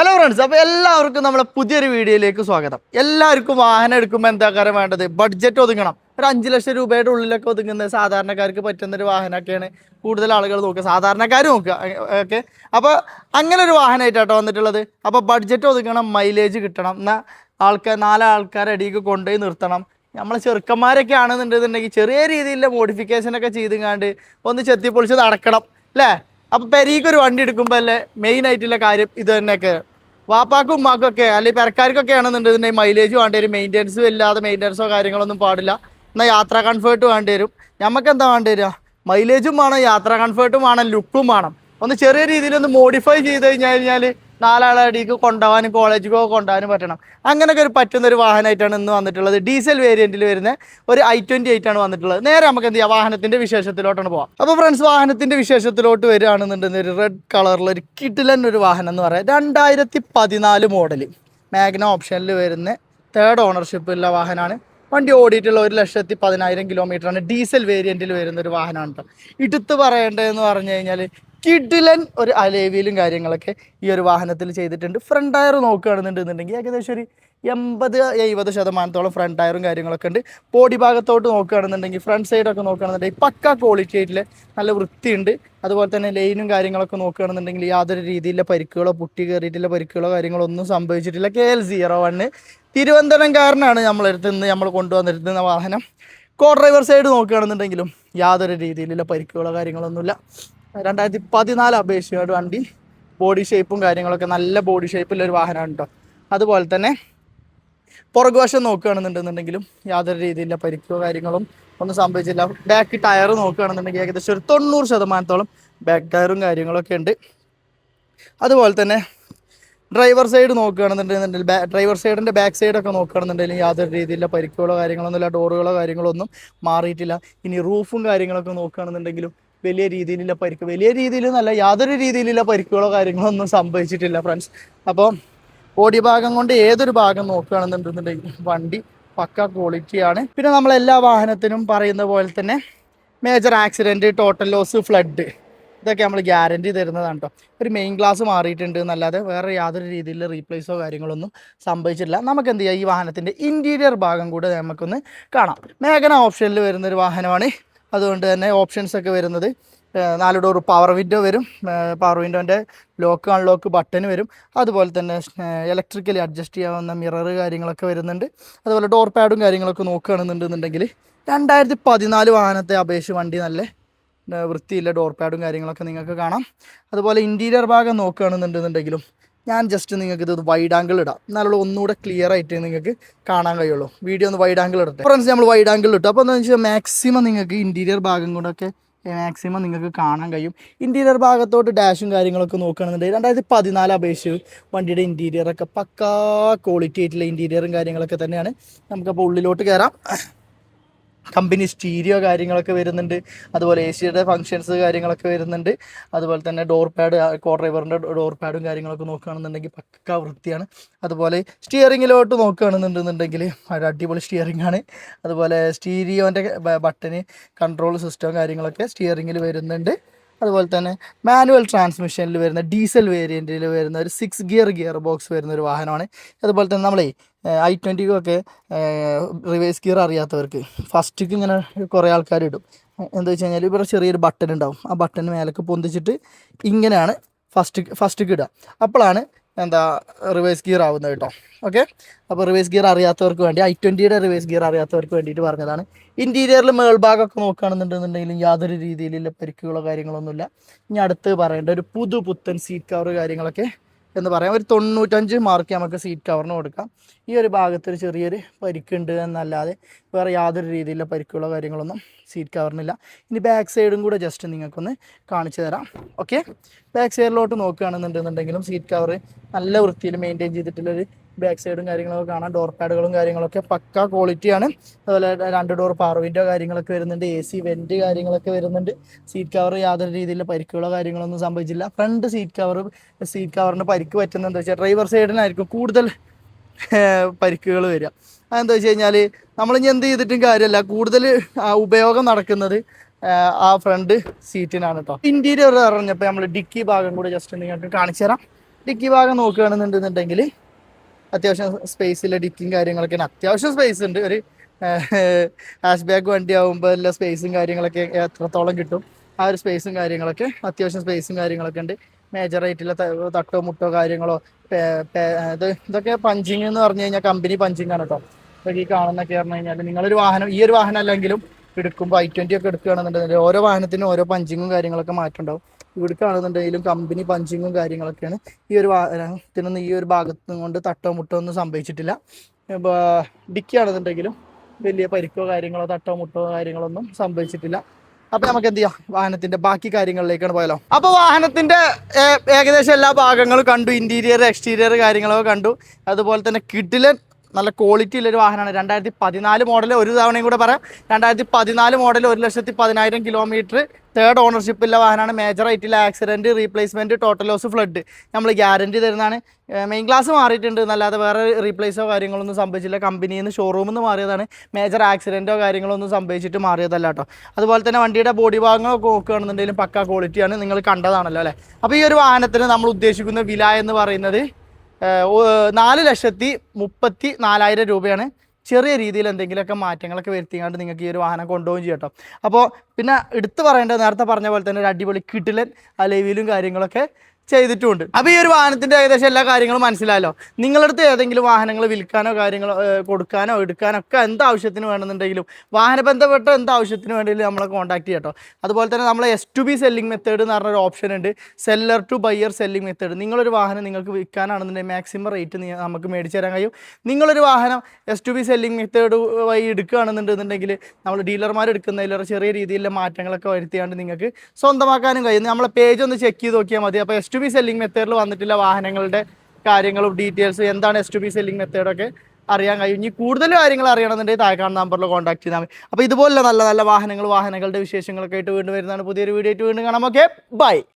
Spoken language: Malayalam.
ഹലോ ഫ്രണ്ട്സ് അപ്പോൾ എല്ലാവർക്കും നമ്മളെ പുതിയൊരു വീഡിയോയിലേക്ക് സ്വാഗതം. എല്ലാവർക്കും വാഹനം എടുക്കുമ്പോൾ എന്താ കാര്യം വേണ്ടത്? ബഡ്ജറ്റ് ഒതുങ്ങണം. ഒരു അഞ്ച് ലക്ഷം രൂപയുടെ ഉള്ളിലൊക്കെ ഒതുങ്ങുന്ന സാധാരണക്കാർക്ക് പറ്റുന്ന ഒരു വാഹനമൊക്കെയാണ് കൂടുതൽ ആളുകൾ നോക്കുക. സാധാരണക്കാർ നോക്കുക. ഓക്കെ. അപ്പോൾ അങ്ങനെ ഒരു വാഹനമായിട്ടാട്ടോ വന്നിട്ടുള്ളത്. അപ്പോൾ ബഡ്ജറ്റ് ഒതുങ്ങണം മൈലേജ് കിട്ടണം. എന്നാൽ ആൾക്കാർ നാല് ആൾക്കാരെ കൊണ്ടുപോയി നിർത്തണം. നമ്മളെ ചെറുക്കന്മാരൊക്കെ ആണെന്നുണ്ടെന്നുണ്ടെങ്കിൽ ചെറിയ രീതിയിലുള്ള മോഡിഫിക്കേഷൻ ഒക്കെ ചെയ്തുങ്ങാണ്ട് ഒന്ന് ചെത്തിപ്പൊളിച്ച് നടക്കണം. അല്ലേ? അപ്പോൾ പെരീക്കൊരു വണ്ടി എടുക്കുമ്പോൾ അല്ലേ മെയിൻ ആയിട്ടുള്ള കാര്യം ഇത് തന്നെയൊക്കെ. വാപ്പാക്കും ഉമ്മാക്കും അല്ലെങ്കിൽ പെരക്കാർക്കൊക്കെ ആണെന്നുണ്ടെങ്കിൽ മൈലേജ് വേണ്ടി വരും. മെയിന്റെനൻസും ഇല്ലാതെ മെയിന്റെനൻസോ കാര്യങ്ങളൊന്നും പാടില്ല. എന്നാൽ യാത്ര കംഫേർട്ട് വേണ്ടി വരും. നമുക്ക് എന്താ വേണ്ടി വരിക? മൈലേജും വേണം യാത്ര കംഫേർട്ടും വേണം ലുക്കും വേണം. ഒന്ന് ചെറിയ രീതിയിൽ ഒന്ന് മോഡിഫൈ ചെയ്ത് കഴിഞ്ഞു കഴിഞ്ഞാൽ നാലാളെ അടിക്ക് കൊണ്ടുപോകാനും കോളേജിലോ കൊണ്ടുപോകാനും പറ്റണം. അങ്ങനെയൊക്കെ ഒരു പറ്റുന്ന ഒരു വാഹനമായിട്ടാണ് ഇന്ന് വന്നിട്ടുള്ളത്. ഡീസൽ വേരിയന്റിൽ വരുന്ന ഒരു ഐ ട്വന്റി എയ്റ്റ് ആണ് വന്നിട്ടുള്ളത്. നേരെ നമുക്ക് എന്ത് ചെയ്യാം? വാഹനത്തിന്റെ വിശേഷത്തിലോട്ടാണ് പോകാം അപ്പോൾ ഫ്രണ്ട്സ് വാഹനത്തിന്റെ വിശേഷത്തിലോട്ട് വരികയാണെന്നുണ്ടെങ്കിൽ ഒരു റെഡ് കളറിൽ ഒരു കിട്ടിലൻ ഒരു വാഹനം എന്ന് പറയാം. രണ്ടായിരത്തി പതിനാല് മോഡൽ മാഗ്ന ഓപ്ഷനിൽ വരുന്ന തേർഡ് ഓണർഷിപ്പ് ഉള്ള വാഹനമാണ് വണ്ടി ഓടിയിട്ടുള്ള ഒരു ലക്ഷത്തി പതിനായിരം കിലോമീറ്ററാണ് ഡീസൽ വേരിയന്റിൽ വരുന്ന ഒരു വാഹനമാണ് എടുത്ത് പറയേണ്ടതെന്ന് പറഞ്ഞു കഴിഞ്ഞാൽ കിഡിലൻ ഒരു അലേവിയിലും കാര്യങ്ങളൊക്കെ ഈ ഒരു വാഹനത്തിൽ ചെയ്തിട്ടുണ്ട്. ഫ്രണ്ട് ടയർ നോക്കുകയാണെന്നുണ്ടെന്നുണ്ടെങ്കിൽ ഏകദേശം ഒരു എൺപത് എഴുപത് ശതമാനത്തോളം ഫ്രണ്ട് ടയറും കാര്യങ്ങളൊക്കെ ഉണ്ട്. ബോഡി ഭാഗത്തോട്ട് നോക്കുകയാണെന്നുണ്ടെങ്കിൽ ഫ്രണ്ട് സൈഡൊക്കെ നോക്കുകയാണെന്നുണ്ടെങ്കിൽ പക്ക ക്വാളിറ്റി ആയിട്ടുള്ള നല്ല വൃത്തിയുണ്ട്. അതുപോലെ തന്നെ ലൈനും കാര്യങ്ങളൊക്കെ നോക്കുകയാണെന്നുണ്ടെങ്കിൽ യാതൊരു രീതിയിലുള്ള പരിക്കുകളോ പുട്ടി കയറിയിട്ടുള്ള പരിക്കുകളോ കാര്യങ്ങളോ ഒന്നും സംഭവിച്ചിട്ടില്ല. കെ എൽ സീറോ വണ്ണ് തിരുവനന്തപുരംകാരനാണ് നമ്മളെടുത്ത് നിന്ന് നമ്മൾ കൊണ്ടുവന്നിരുന്ന വാഹനം. കോ ഡ്രൈവർ സൈഡ് നോക്കുകയാണെന്നുണ്ടെങ്കിലും യാതൊരു രീതിയിലുള്ള പരിക്കുകളോ കാര്യങ്ങളൊന്നുമില്ല. രണ്ടായിരത്തി പതിനാല് ഒരു വണ്ടി ബോഡി ഷേപ്പും കാര്യങ്ങളൊക്കെ നല്ല ബോഡി ഷേപ്പിലൊരു വാഹനമാണ് കേട്ടോ അതുപോലെ തന്നെ പുറകുവശം നോക്കുകയാണെന്നുണ്ടെന്നുണ്ടെങ്കിലും യാതൊരു രീതിയിലുള്ള പരിക്കോ കാര്യങ്ങളും ഒന്നും സംഭവിച്ചില്ല. ബാക്ക് ടയർ നോക്കുകയാണെന്നുണ്ടെങ്കിൽ ഏകദേശം ഒരു തൊണ്ണൂറ് ശതമാനത്തോളം ബാക്ക് ടയറും കാര്യങ്ങളൊക്കെ ഉണ്ട്. അതുപോലെ തന്നെ ഡ്രൈവർ സൈഡ് നോക്കുകയാണെന്നുണ്ടെങ്കിൽ ഡ്രൈവർ സൈഡിന്റെ ബാക്ക് സൈഡൊക്കെ നോക്കുകയാണെന്നുണ്ടെങ്കിൽ യാതൊരു രീതിയിലുള്ള പരിക്കുകളോ കാര്യങ്ങളൊന്നുമില്ല ഡോറുകളോ കാര്യങ്ങളോ ഒന്നും മാറിയിട്ടില്ല. ഇനി റൂഫും കാര്യങ്ങളൊക്കെ നോക്കുകയാണെന്നുണ്ടെങ്കിലും വലിയ രീതിയിലുള്ള പരിക്ക് വലിയ രീതിയിൽ നല്ല യാതൊരു രീതിയിലുള്ള പരിക്കുകളോ കാര്യങ്ങളോ ഒന്നും സംഭവിച്ചിട്ടില്ല ഫ്രണ്ട്സ് അപ്പോൾ ബോഡി ഭാഗം കൊണ്ട് ഏതൊരു ഭാഗം നോക്കുകയാണെന്നുണ്ടെന്നുണ്ടെങ്കിൽ വണ്ടി പക്ക ക്വാളിറ്റിയാണ് പിന്നെ നമ്മൾ എല്ലാ വാഹനത്തിനും പറയുന്ന പോലെ തന്നെ major accident total loss flood ഇതൊക്കെ നമ്മൾ ഗ്യാരണ്ടി തരുന്നതാണ് കേട്ടോ ഒരു മെയിൻ ഗ്ലാസ് മാറിയിട്ടുണ്ട് എന്നല്ലാതെ വേറെ യാതൊരു രീതിയിലുള്ള റീപ്ലേസോ കാര്യങ്ങളൊന്നും സംഭവിച്ചിട്ടില്ല. നമുക്ക് എന്ത് ചെയ്യാം? ഈ വാഹനത്തിന്റെ ഇന്റീരിയർ ഭാഗം കൂടെ നമുക്കൊന്ന് കാണാം. മേഘന ഓപ്ഷനിൽ വരുന്ന ഒരു വാഹനമാണ് അതുകൊണ്ട് തന്നെ ഓപ്ഷൻസ് ഒക്കെ വരുന്നത്. നാല് ഡോർ പവർ വിൻഡോ വരും. പവർ വിൻഡോന്റെ ലോക്ക് അൺലോക്ക് ബട്ടൺ വരും. അതുപോലെ തന്നെ ഇലക്ട്രിക്കലി അഡ്ജസ്റ്റ് ചെയ്യാവുന്ന മിറർ കാര്യങ്ങളൊക്കെ വരുന്നുണ്ട്. അതുപോലെ ഡോർ പാഡും കാര്യങ്ങളൊക്കെ നോക്കുകയാണെന്നുണ്ടെന്നുണ്ടെങ്കിൽ രണ്ടായിരത്തി പതിനാല് വാഹനത്തെ അപേക്ഷിച്ച് വണ്ടി നല്ല വൃത്തിയില്ല ഡോർ പാഡും കാര്യങ്ങളൊക്കെ നിങ്ങൾക്ക് കാണാം. അതുപോലെ ഇന്റീരിയർ ഭാഗം നോക്കുകയാണെന്നുണ്ടെന്നുണ്ടെങ്കിലും ഞാൻ ജസ്റ്റ് നിങ്ങൾക്ക് ഇത് വൈഡ് ആംഗിൾ ഇടാം. എന്നാലുള്ള ഒന്നുകൂടെ ക്ലിയർ ആയിട്ട് നിങ്ങൾക്ക് കാണാൻ കഴിയുള്ളൂ. വീഡിയോ ഒന്ന് വൈഡ് ആംഗിൾ ഇടട്ടെ. ഫ്രണ്ട്സ് നമ്മൾ വൈഡ് ആംഗിൾ ഇട്ടു. അപ്പോൾ എന്താണെന്ന് വെച്ചാൽ മാക്സിമം നിങ്ങൾക്ക് ഇന്റീരിയർ ഭാഗം കൂടെയൊക്കെ മാക്സിമം നിങ്ങൾക്ക് കാണാൻ കഴിയും. ഇന്റീരിയർ ഭാഗത്തോട്ട് ഡാഷും കാര്യങ്ങളൊക്കെ നോക്കുകയാണെന്നുണ്ടെങ്കിൽ രണ്ടായിരത്തി പതിനാല് അപേക്ഷിച്ച് വണ്ടിയുടെ ഇന്റീരിയറൊക്കെ പക്കാ ക്വാളിറ്റി ആയിട്ടുള്ള ഇന്റീരിയറും കാര്യങ്ങളൊക്കെ തന്നെയാണ്. നമുക്കപ്പോൾ ഉള്ളിലോട്ട് കയറാം കമ്പനി സ്റ്റീരിയോ കാര്യങ്ങളൊക്കെ വരുന്നുണ്ട്. അതുപോലെ എ സിയുടെ ഫങ്ഷൻസ് കാര്യങ്ങളൊക്കെ വരുന്നുണ്ട്. അതുപോലെ തന്നെ ഡോർ പാഡ് കോ ഡ്രൈവറിന്റെ ഡോർ പാഡും കാര്യങ്ങളൊക്കെ നോക്കുകയാണെന്നുണ്ടെങ്കിൽ പക്ക വൃത്തിയാണ്. അതുപോലെ സ്റ്റിയറിങ്ങിലോട്ട് നോക്കുകയാണെന്നുണ്ടെന്നുണ്ടെങ്കിൽ ഒരു അടിപൊളി സ്റ്റിയറിംഗ് ആണ്. അതുപോലെ സ്റ്റീരിയോന്റെ ബട്ടന് കൺട്രോൾ സിസ്റ്റം കാര്യങ്ങളൊക്കെ സ്റ്റിയറിങ്ങിൽ വരുന്നുണ്ട്. അതുപോലെ തന്നെ മാനുവൽ ട്രാൻസ്മിഷനിൽ വരുന്ന ഡീസൽ വേരിയന്റിൽ വരുന്ന ഒരു സിക്സ് ഗിയർ ഗിയർ ബോക്സ് വരുന്ന ഒരു വാഹനമാണ്. അതുപോലെ തന്നെ നമ്മളെ ഐ ട്വന്റിക്കൊക്കെ റിവേഴ്സ് ഗിയർ അറിയാത്തവർക്ക് ഫസ്റ്റിക്ക് ഇങ്ങനെ കുറേ ആൾക്കാർ ഇടും. എന്താ വെച്ച് കഴിഞ്ഞാൽ ഇവിടെ ചെറിയൊരു ബട്ടൺ ഉണ്ടാവും. ആ ബട്ടൺ മേലേക്ക് പൊന്തിച്ചിട്ട് ഇങ്ങനെയാണ് ഫസ്റ്റ് ഫസ്റ്റിക്ക് ഇടുക. അപ്പോഴാണ് എന്താ റിവേഴ്സ് ഗിയർ ആവുന്നത് കേട്ടോ. ഓക്കെ അപ്പോൾ റിവേഴ്സ് ഗിയർ അറിയാത്തവർക്ക് വേണ്ടി ഐ ട്വന്റിയുടെ റിവേഴ്സ് ഗിയർ അറിയാത്തവർക്ക് വേണ്ടിയിട്ട് പറഞ്ഞതാണ്. ഇന്റീരിയറിൽ മേൾഭാഗമൊക്കെ നോക്കുകയാണെന്നുണ്ടെന്നുണ്ടെങ്കിലും യാതൊരു രീതിയിലുള്ള പരിക്കുകളോ കാര്യങ്ങളൊന്നുമില്ല ഇനി അടുത്ത് പറയേണ്ട ഒരു പുതു പുത്തൻ സീറ്റ് കവർ കാര്യങ്ങളൊക്കെ എന്ന് പറയാം. ഒരു തൊണ്ണൂറ്റഞ്ച് മാർക്ക് നമുക്ക് സീറ്റ് കവറിന് കൊടുക്കാം. ഈ ഒരു ഭാഗത്ത് ഒരു ചെറിയൊരു പരിക്കുണ്ട് എന്നല്ലാതെ വേറെ യാതൊരു രീതിയിലുള്ള പരിക്കുള്ള കാര്യങ്ങളൊന്നും സീറ്റ് കവറിനില്ല ഇനി ബാക്ക് സൈഡും കൂടെ ജസ്റ്റ് നിങ്ങൾക്കൊന്ന് കാണിച്ചു തരാം. ഓക്കെ ബാക്ക് സൈഡിലോട്ട് നോക്കുകയാണെന്നുണ്ടെന്നുണ്ടെങ്കിലും സീറ്റ് കവർ നല്ല വൃത്തിയിൽ മെയിന്റെയിൻ ചെയ്തിട്ടുള്ളൊരു ബാക്ക് സൈഡും കാര്യങ്ങളൊക്കെ കാണാം. ഡോർ പാഡുകളും കാര്യങ്ങളൊക്കെ പക്ക ക്വാളിറ്റിയാണ് അതുപോലെ രണ്ട് ഡോർ പവർ വിൻഡോ കാര്യങ്ങളൊക്കെ വരുന്നുണ്ട്. എ സി വെന്റ് കാര്യങ്ങളൊക്കെ വരുന്നുണ്ട്. സീറ്റ് കവർ യാതൊരു രീതിയിലുള്ള പരിക്കുകളോ കാര്യങ്ങളൊന്നും സംഭവിച്ചില്ല. ഫ്രണ്ട് സീറ്റ് കവർ സീറ്റ് കവറിന് പരിക്ക് പറ്റുന്നത് എന്താ വെച്ചാൽ ഡ്രൈവർ സൈഡിനായിരിക്കും കൂടുതൽ പരിക്കുകൾ വരിക. അതെന്താ വെച്ച് കഴിഞ്ഞാൽ നമ്മളിനി എന്ത് ചെയ്തിട്ടും കാര്യമല്ല കൂടുതൽ ഉപയോഗം നടക്കുന്നത് ആ, ഫ്രണ്ട് സീറ്റിനാണ് കേട്ടോ ഇന്റീരിയർ അറിഞ്ഞപ്പോൾ നമ്മൾ ഡിക്കി ഭാഗം കൂടെ ജസ്റ്റ് നിങ്ങൾക്ക് കാണിച്ചു തരാം ഡിക്കി ഭാഗം നോക്കുകയാണെന്നുണ്ടെന്നുണ്ടെങ്കിൽ അത്യാവശ്യം സ്പേസിൽ എഡിറ്റിങ് കാര്യങ്ങളൊക്കെ അത്യാവശ്യം സ്പേസ് ഉണ്ട്. ഒരു ഹാഷ് ബാഗ് വണ്ടി ആകുമ്പോൾ എല്ലാ സ്പേസും കാര്യങ്ങളൊക്കെ എത്രത്തോളം കിട്ടും. ആ ഒരു സ്പേസും കാര്യങ്ങളൊക്കെ അത്യാവശ്യം സ്പേസും കാര്യങ്ങളൊക്കെ ഉണ്ട്. മേജർ ആയിട്ടുള്ള തട്ടോ മുട്ടോ കാര്യങ്ങളോ ഇതൊക്കെ പഞ്ചിങ് എന്ന് പറഞ്ഞു കഴിഞ്ഞാൽ കമ്പനി പഞ്ചിങ് ആണ് കേട്ടോ ഇതൊക്കെ ഈ കാണുന്നൊക്കെ പറഞ്ഞു കഴിഞ്ഞാൽ നിങ്ങളൊരു വാഹനം ഈ ഒരു വാഹനം അല്ലെങ്കിലും എടുക്കുമ്പോൾ ഐ ട്വന്റി ഒക്കെ എടുക്കുകയാണെന്നുണ്ടെങ്കിൽ ഓരോ വാഹനത്തിനും ഓരോ പഞ്ചിങ്ങും കാര്യങ്ങളൊക്കെ മാറ്റം ഉണ്ടാവും. ഇവിടെ കാണുന്നുണ്ടെങ്കിലും കമ്പനി പഞ്ചിങ്ങും കാര്യങ്ങളൊക്കെയാണ്. ഈ ഒരു വാഹനത്തിനൊന്നും ഈ ഒരു ഭാഗത്തും കൊണ്ട് തട്ടോ മുട്ടോ ഒന്നും സംഭവിച്ചിട്ടില്ല. ഡിക്കിയാണെന്നുണ്ടെങ്കിലും വലിയ പരിക്കോ കാര്യങ്ങളോ തട്ടോ മുട്ടോ കാര്യങ്ങളൊന്നും സംഭവിച്ചിട്ടില്ല. അപ്പൊ നമുക്ക് എന്ത് ചെയ്യാം വാഹനത്തിന്റെ ബാക്കി കാര്യങ്ങളിലേക്കാണ് പോയാലോ? അപ്പൊ വാഹനത്തിന്റെ ഏകദേശം എല്ലാ ഭാഗങ്ങളും കണ്ടു. ഇന്റീരിയർ എക്സ്റ്റീരിയർ കാര്യങ്ങളൊക്കെ കണ്ടു. അതുപോലെ തന്നെ കിഡിലൻ നല്ല ക്വാളിറ്റി ഉള്ളൊരു വാഹനമാണ്. രണ്ടായിരത്തി പതിനാല് മോഡൽ ഒരു തവണയും കൂടെ പറയാം. രണ്ടായിരത്തി പതിനാല് മോഡൽ ഒരു ലക്ഷത്തി പതിനായിരം കിലോമീറ്റർ തേർഡ് ഓണർഷിപ്പ് ഉള്ള വാഹനമാണ്. മേജർ ആയിട്ടുള്ള accident replacement total loss flood നമ്മൾ ഗ്യാരണ്ടി തരുന്നതാണ്. മെയിൻ ക്ലാസ് മാറിയിട്ടുണ്ട്. എന്നല്ലാതെ വേറെ റീപ്ലേസോ കാര്യങ്ങളൊന്നും സംഭവിച്ചില്ല. കമ്പനിയിൽ നിന്ന് ഷോറൂമിൽ നിന്ന് മാറിയതാണ്. മേജർ ആക്സിഡന്റോ കാര്യങ്ങളോ ഒന്നും സംഭവിച്ചിട്ട് മാറിയതല്ല കേട്ടോ. അതുപോലെ തന്നെ വണ്ടിയുടെ ബോഡി ഭാഗങ്ങളൊക്കെ നോക്കുകയാണെന്നുണ്ടെങ്കിലും പക്ക ക്വാളിറ്റിയാണ് നിങ്ങൾ കണ്ടതാണല്ലോ അല്ലേ? അപ്പോൾ ഈ ഒരു വാഹനത്തിന് നമ്മൾ ഉദ്ദേശിക്കുന്ന വില എന്ന് പറയുന്നത് നാല് ലക്ഷത്തി മുപ്പത്തി നാലായിരം രൂപയാണ് ചെറിയ രീതിയിൽ എന്തെങ്കിലുമൊക്കെ മാറ്റങ്ങളൊക്കെ വരുത്തിയാണ്ട് നിങ്ങൾക്ക് ഈ ഒരു വാഹനം കൊണ്ടുപോകും ചെയ്യും കേട്ടോ. അപ്പോൾ പിന്നെ എടുത്തു പറയേണ്ടത് നേരത്തെ പറഞ്ഞ പോലെ തന്നെ ഒരു അടിപൊളി കിട്ടിലൻ അലവിലും കാര്യങ്ങളൊക്കെ ചെയ്തിട്ടുമുണ്ട്. അപ്പോൾ ഈ ഒരു വാഹനത്തിന്റെ ഏകദേശം എല്ലാ കാര്യങ്ങളും മനസ്സിലായല്ലോ. നിങ്ങളടുത്ത് ഏതെങ്കിലും വാഹനങ്ങൾ വിൽക്കാനോ കാര്യങ്ങളോ കൊടുക്കാനോ എടുക്കാനോ ഒക്കെ എന്ത് ആവശ്യത്തിന് വേണമെന്നുണ്ടെങ്കിലും വാഹന ബന്ധപ്പെട്ട എന്ത് ആവശ്യത്തിന് വേണമെങ്കിലും നമ്മളെ കോൺടാക്ട് ചെയ്യട്ടോ അതുപോലെ തന്നെ നമ്മളെ S to B selling method എന്ന് പറഞ്ഞൊരു ഓപ്ഷൻ ഉണ്ട്. Seller to buyer selling method നിങ്ങളൊരു വാഹനം നിങ്ങൾക്ക് വിൽക്കാനാണെന്നുണ്ടെങ്കിൽ മാക്സിമം റേറ്റ് നമുക്ക് മേടിച്ചു തരാൻ കഴിയും. നിങ്ങളൊരു വാഹനം S to B selling method വഴി എടുക്കുകയാണെന്നുണ്ടെന്നുണ്ടെങ്കിൽ നമ്മൾ ഡീലർമാർ എടുക്കുന്നതിലൊരു ചെറിയ രീതിയിലുള്ള മാറ്റങ്ങളൊക്കെ വരുത്തിയാണ്ട് നിങ്ങൾക്ക് സ്വന്തമാക്കാനും കഴിയും. നമ്മളെ പേജ് ഒന്ന് ചെക്ക് ചെയ്ത് നോക്കിയാൽ മതി. അപ്പോൾ എസ് ടു ബി സെല്ലിംഗ് മെത്തേഡിൽ വന്നിട്ടില്ല വാഹനങ്ങളുടെ കാര്യങ്ങളും ഡീറ്റെയിൽസ് എന്താണ് എസ് ടു ബി സെല്ലിംഗ് മെത്തേഡൊക്കെ അറിയാൻ കഴിയും. ഇനി കൂടുതൽ കാര്യങ്ങൾ അറിയണമെന്നുണ്ടെങ്കിൽ താഴെ കാണുന്ന നമ്പറിൽ കോൺടാക്ട് ചെയ്താൽ മതി. അപ്പോൾ ഇതുപോലുള്ള നല്ല നല്ല വാഹനങ്ങൾ വാഹനങ്ങളുടെ വിശേഷങ്ങളൊക്കെ ആയിട്ട് വീണ്ടും വരുന്നതാണ് പുതിയൊരു വീഡിയോ ആയിട്ട് വീണ്ടും കാണാം. Okay bye